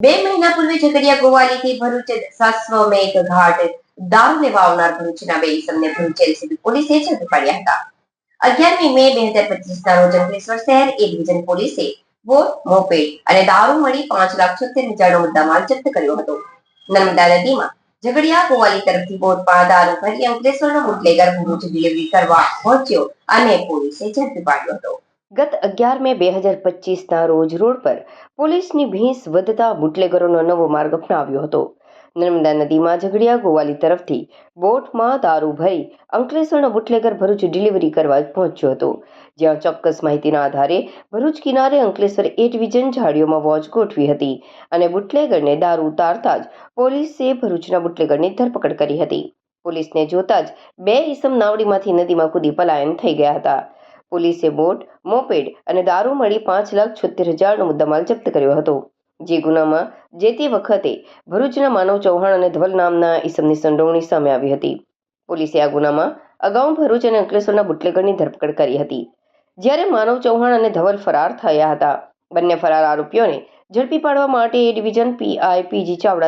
બે મહિના પૂર્વે ઝઘડિયા ગોવાલીથી ભરૂચ સાસવમેઘ ઘાટ દારૂ લેવા આવનાર ભરૂચના બે ઇસમને ભરૂચ એલસીબી પોલીસે ઝડપી પાડ્યા હતા. અગિયારમી મે બે હજાર પચીસ ના રોજ અંકલેશ્વર શહેર એ ડિવિઝન પોલીસે બોટ, મોપેડ અને દારૂ મળી પાંચ લાખ છોતેર હજારનો મુદ્દામાલ જપ્ત કર્યો હતો. નર્મદા નદીમાં ઝઘડિયા ગોવાલી તરફથી બોટમાં દારૂ ભરી અંકલેશ્વરનો બુટલેગર ભરૂચ ડિલિવરી કરવા પહોંચ્યો અને પોલીસે ઝડપી પાડ્યો હતો. ગત અગિયાર મે બે હજાર પચીસના રોજ રોડ પર પોલીસની ભીંસ વધતા બુટલેગરોનો નવો માર્ગ અપનાવ્યો હતો. નર્મદા નદીમાં ઝઘડિયા ગોવાલી તરફથી બોટમાં દારૂ ભરી અંકલેશ્વરનો બુટલેગર ભરૂચ ડિલિવરી કરવા પહોંચ્યો હતો. જ્યાં ચોક્કસ માહિતીના આધારે ભરૂચ કિનારે અંકલેશ્વર એ ડિવિઝન ઝાડીઓમાં વોચ ગોઠવી હતી અને બુટલેગરને દારૂ ઉતારતા જ પોલીસે ભરૂચના બુટલેગરની ધરપકડ કરી હતી. પોલીસને જોતા જ બે ઈસમ નાવડીમાંથી નદીમાં કૂદી પલાયન થઈ ગયા હતા. પોલીસે બોટ, મોપેડ અને દારૂ મળી પાંચ લાખ છોતેર હજારનો મુદ્દામાલ જપ્ત કર્યો હતો. જે ગુનામાં જે તે વખતે ભરૂચના માનવ ચૌહાણ અને ધવલ નામના ઈસમની સંડોવણી સામે આવી હતી. પોલીસે આ ગુનામાં અગાઉ ભરૂચ અને અંકલેશ્વરના બુટલેગરની ધરપકડ કરી હતી. જ્યારે માનવ ચૌહાણ અને ધવલ ફરાર થયા હતા. બંને ફરાર આરોપીઓને ઝડપી પાડવા માટે A division P I P G Chavda